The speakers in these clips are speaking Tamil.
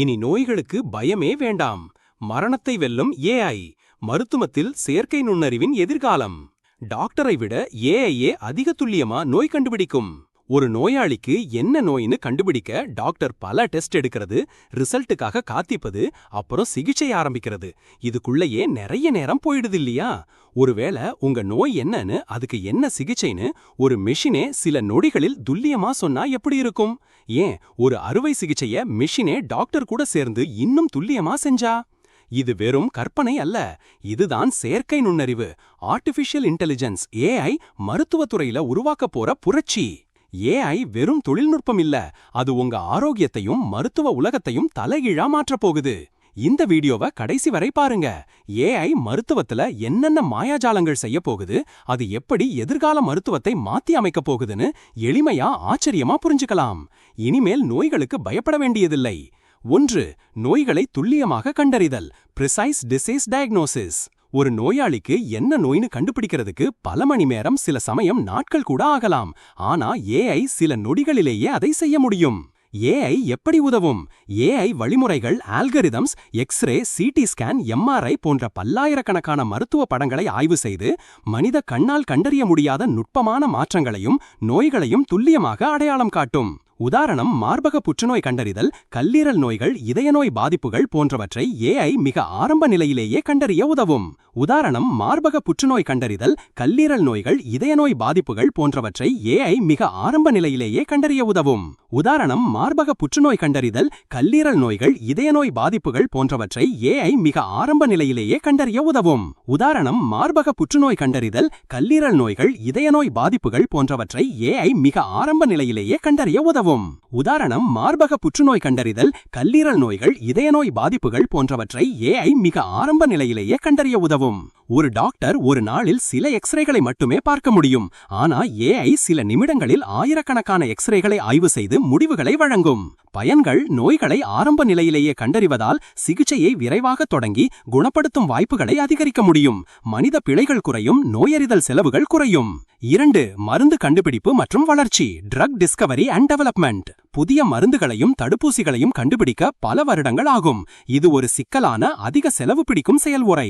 இனி நோய்களுக்கு பயமே வேண்டாம். மரணத்தை வெல்லும் ஏஐ மருத்துவத்தில் செயற்கை நுண்ணறிவின் எதிர்காலம். டாக்டரை விட ஏஐஏ அதிக துல்லியமா நோய் கண்டுபிடிக்கும். ஒரு நோயாளிக்கு என்ன நோயின்னு கண்டுபிடிக்க டாக்டர் பல டெஸ்ட் எடுக்கிறது ரிசல்ட்டுக்காக காத்திப்பது அப்புறம் சிகிச்சை ஆரம்பிக்கிறது. இதுக்குள்ளேயே நிறைய நேரம் போயிடுது இல்லையா? ஒருவேளை உங்க நோய் என்னன்னு அதுக்கு என்ன சிகிச்சைன்னு ஒரு மெஷினே சில நொடிகளில் துல்லியமா சொன்னா எப்படி இருக்கும்? ஏன் ஒரு அறுவை சிகிச்சைய மிஷினே டாக்டர் கூட சேர்ந்து இன்னும் துல்லியமா செஞ்சா? இது வெறும் கற்பனை அல்ல இதுதான் செயற்கை நுண்ணறிவு. ஆர்டிஃபிஷியல் இன்டெலிஜென்ஸ் ஏஐ மருத்துவத்துறையில உருவாக்க போற புரட்சி. ஏஐ வெறும் தொழில்நுட்பம் இல்ல. அது உங்க ஆரோக்கியத்தையும் மருத்துவ உலகத்தையும் தலைகீழா மாற்றப் போகுது. இந்த வீடியோவை கடைசி வரை பாருங்க. ஏஐ மருத்துவத்துல என்னென்ன மாயாஜாலங்கள் செய்ய போகுது அது எப்படி எதிர்கால மருத்துவத்தை மாத்தி அமைக்கப் போகுதுன்னு எளிமையா ஆச்சரியமா புரிஞ்சுக்கலாம். இனிமேல் நோய்களுக்கு பயப்பட வேண்டியதில்லை. ஒன்று நோய்களை துல்லியமாக கண்டறிதல். ப்ரிசைஸ் டிசீஸ் டயக்னோசிஸ் ஒரு நோயாளிக்கு என்ன நோய்னு கண்டுபிடிக்கிறதுக்கு பல மணி நேரம் சில சமயம் நாட்கள் கூட ஆகலாம். ஆனா ஏஐ சில நொடிகளிலேயே அதை செய்ய முடியும். ஏஐ எப்படி உதவும்? ஏஐ வழிமுறைகள் algorithms X ray CT scan MRI போன்ற பல்லாயிரக்கணக்கான மருத்துவ படங்களை ஆய்வு செய்து மனித கண்ணால் கண்டறிய முடியாத நுட்பமான மாற்றங்களையும் நோய்களையும் துல்லியமாக அடையாளம் காட்டும். உதாரணம் மார்பக புற்றுநோய் கண்டறிதல் கல்லீரல் நோய்கள் இதய நோய் பாதிப்புகள் போன்றவற்றை ஏஐ மிக ஆரம்ப நிலையிலேயே கண்டறிய உதவும். உதாரணம் மார்பக புற்றுநோய் கண்டறிதல் கல்லீரல் நோய்கள் இதய நோய் பாதிப்புகள் போன்றவற்றை ஏஐ மிக ஆரம்ப நிலையிலேயே கண்டறிய உதவும். உதாரணம் மார்பக புற்றுநோய் கண்டறிதல் கல்லீரல் நோய்கள் இதய நோய் பாதிப்புகள் போன்றவற்றை ஏஐ மிக ஆரம்ப நிலையிலேயே கண்டறிய உதவும். உதாரணம் மார்பக புற்றுநோய் கண்டறிதல் கல்லீரல் நோய்கள் இதய நோய் பாதிப்புகள் போன்றவற்றை ஏஐ மிக ஆரம்ப நிலையிலேயே கண்டறிய உதவும். உதவும் உதாரணம் மார்பக புற்றுநோய் கண்டறிதல் கல்லீரல் நோய்கள் இதய நோய் பாதிப்புகள் போன்றவற்றை ஏஐ மிக ஆரம்ப நிலையிலேயே கண்டறிய உதவும். ஒரு டாக்டர் ஒரு நாளில் சில எக்ஸ்ரேகளை மட்டுமே பார்க்க முடியும். ஆனா ஏஐ சில நிமிடங்களில் ஆயிரக்கணக்கான எக்ஸ்ரேகளை ஆய்வு செய்து முடிவுகளை வழங்கும். பயன்கள் நோய்களை ஆரம்ப நிலையிலேயே கண்டறிவதால் சிகிச்சையை விரைவாக தொடங்கி குணப்படுத்தும் வாய்ப்புகளை அதிகரிக்க முடியும். மனித பிழைகள் குறையும் நோயறிதல் செலவுகள் குறையும். இரண்டு மருந்து கண்டுபிடிப்பு மற்றும் வளர்ச்சி ட்ரக் டிஸ்கவரி அண்ட் டெவலப்மெண்ட் புதிய மருந்துகளையும் தடுப்பூசிகளையும் கண்டுபிடிக்க பல வருடங்கள் ஆகும். இது ஒரு சிக்கலான அதிக செலவு பிடிக்கும் செயல்முறை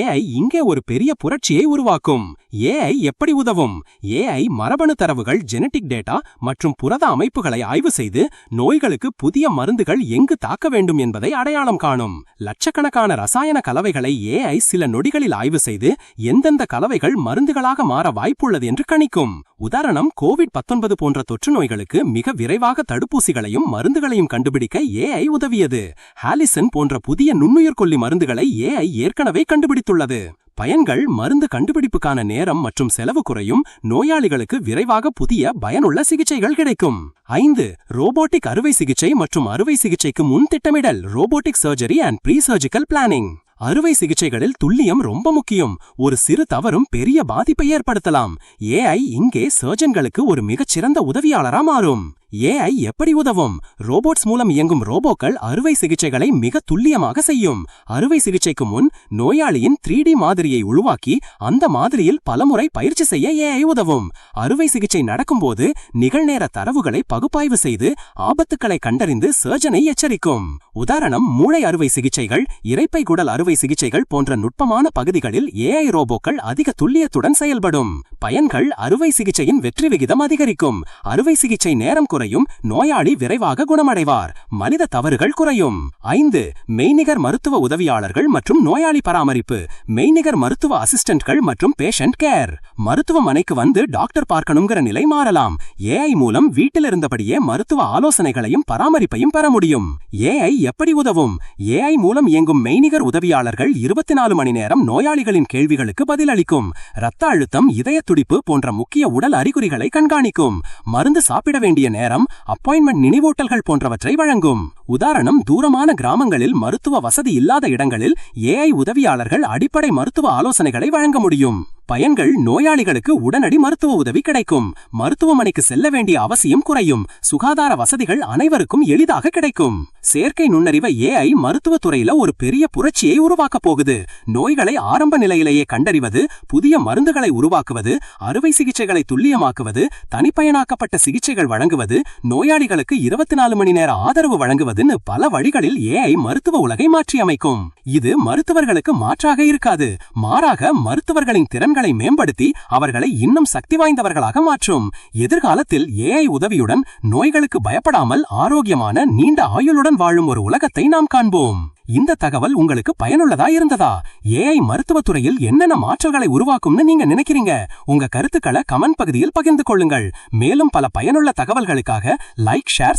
ஏஐ இங்கே ஒரு பெரிய புரட்சியை உருவாக்கும். ஏஐ எப்படி உதவும்? ஏஐ மரபணு தரவுகள் ஜெனட்டிக் டேட்டா மற்றும் புரத அமைப்புகளை ஆய்வு செய்து நோய்களுக்கு புதிய மருந்துகள் எங்கு தாக்க வேண்டும் என்பதை அடையாளம் காணும். லட்சக்கணக்கான ரசாயன கலவைகளை ஏஐ சில நொடிகளில் ஆய்வு செய்து எந்தெந்த கலவைகள் மருந்துகளாக மாற வாய்ப்புள்ளது என்று கணிக்கும். உதாரணம் கோவிட் பத்தொன்பது போன்ற தொற்று நோய்களுக்கு மிக விரைவாக தடுப்பூசிகளையும் மருந்துகளையும் கண்டுபிடிக்க ஏஐ உதவியது. ஹாலிசன் போன்ற புதிய நுண்ணுயிர் கொல்லி மருந்துகளை ஏஐ ஏற்கனவே கண்டுபிடித்துள்ளது. பயன்கள் மருந்து கண்டுபிடிப்புக்கான நேரம் மற்றும் செலவு குறையும். நோயாளிகளுக்கு விரைவாக புதிய பயனுள்ள சிகிச்சைகள் கிடைக்கும். ஐந்து ரோபோட்டிக் அறுவை சிகிச்சை மற்றும் அறுவை சிகிச்சைக்கு முன் திட்டமிடல் robotic surgery and pre surgical planning. அறுவை சிகிச்சைகளில் துல்லியம் ரொம்ப முக்கியம். ஒரு சிறு தவறும் பெரிய பாதிப்பை ஏற்படுத்தலாம். ஏஐ இங்கே சர்ஜன்களுக்கு ஒரு மிகச்சிறந்த உதவியாளரா மாறும். ஏஐ எப்படி உதவும்? ரோபோட்ஸ் மூலம் இயங்கும் ரோபோக்கள் அறுவை சிகிச்சைகளை மிக துல்லியமாக செய்யும். அறுவை சிகிச்சைக்கு முன் நோயாளியின் த்ரீ டி மாதிரியை உருவாக்கி அந்த மாதிரியில் பலமுறை பயிற்சி செய்ய ஏஐ உதவும். அறுவை சிகிச்சை நடக்கும்போது நிகழ்நேர தரவுகளை பகுப்பாய்வு செய்து ஆபத்துக்களை கண்டறிந்து சர்ஜனை எச்சரிக்கும். உதாரணம் மூளை அறுவை சிகிச்சைகள் இறைப்பை குடல் அறுவை சிகிச்சைகள் போன்ற நுட்பமான பகுதிகளில் ஏஐ ரோபோக்கள் அதிக துல்லியத்துடன் செயல்படும். பயன்கள் அறுவை சிகிச்சையின் வெற்றி விகிதம் அதிகரிக்கும். அறுவை சிகிச்சை நேரம் குறையும் நோயாளி விரைவாக குணமடைவார். மனித தவறுகள் குறையும். ஐந்து மெய்நிகர் மருத்துவ உதவியாளர்கள் மற்றும் நோயாளி பராமரிப்பு. மெய்நிகர் மருத்துவ அசிஸ்டன்ட்கள் மற்றும் பேஷண்ட் கேர். மருத்துவமனைக்கு வந்து டாக்டர் பார்க்கணுங்கிற நிலை மாறலாம். ஏஐ மூலம் வீட்டில் இருந்தபடியே மருத்துவ ஆலோசனைகளையும் பராமரிப்பையும் பெற முடியும். ஏஐ எப்படி உதவும்? ஏஐ மூலம் இயங்கும் மெய்நிகர் உதவியாளர்கள் இருபத்தி நாலு மணி நேரம் நோயாளிகளின் கேள்விகளுக்கு பதிலளிக்கும். ரத்த அழுத்தம் இதய துடிப்பு போன்ற முக்கிய உடல் அறிகுறிகளை கண்காணிக்கும். மருந்து சாப்பிட வேண்டிய நேரம் நேரம் அப்பாயின்மெண்ட் நினைவூட்டல்கள் போன்றவற்றை வழங்கும். உதாரணம் தூரமான கிராமங்களில் மருத்துவ வசதி இல்லாத இடங்களில் ஏஐ உதவியாளர்கள் அடிப்படை மருத்துவ ஆலோசனைகளை வழங்க முடியும். பயன்கள் நோயாளிகளுக்கு உடனடி மருத்துவ உதவி கிடைக்கும். மருத்துவமனைக்கு செல்ல வேண்டிய அவசியம் குறையும். சுகாதார வசதிகள் அனைவருக்கும் எளிதாக கிடைக்கும். செயற்கை நுண்ணறிவை ஏஐ மருத்துவத்துறையில ஒரு பெரிய புரட்சியை உருவாக்கப் போகுது. நோய்களை ஆரம்ப நிலையிலேயே கண்டறிவது புதிய மருந்துகளை உருவாக்குவது அறுவை சிகிச்சைகளை துல்லியமாக்குவது தனிப்பயனாக்கப்பட்ட சிகிச்சைகள் வழங்குவது நோயாளிகளுக்கு இருபத்தி நாலு மணி நேர ஆதரவு வழங்குவதுன்னு பல வழிகளில் ஏஐ மருத்துவ உலகை மாற்றியமைக்கும். இது மருத்துவர்களுக்கு மாற்றாக இருக்காது. மாறாக மருத்துவர்களின் திறன்கள் மேம்படுத்தி அவர்களை இன்னும் சக்தி வாய்ந்தவர்களாக மாற்றும். எதிர்காலத்தில் ஏஐ உதவியுடன் நோய்களுக்கு பயப்படாமல் ஆரோக்கியமான நீண்ட ஆயுளுடன் வாழும் ஒரு உலகத்தை நாம் காண்போம். இந்த தகவல் உங்களுக்கு பயனுள்ளதா இருந்ததா? ஏஐ மருத்துவத் துறையில் என்னென்ன மாற்றங்களை உருவாக்கும்னு நீங்க நினைக்கிறீங்க? உங்க கருத்துக்களை கமெண்ட் பகுதியில் பகிர்ந்து கொள்ளுங்கள். மேலும் பல பயனுள்ள தகவல்களுக்காக லைக் ஷேர்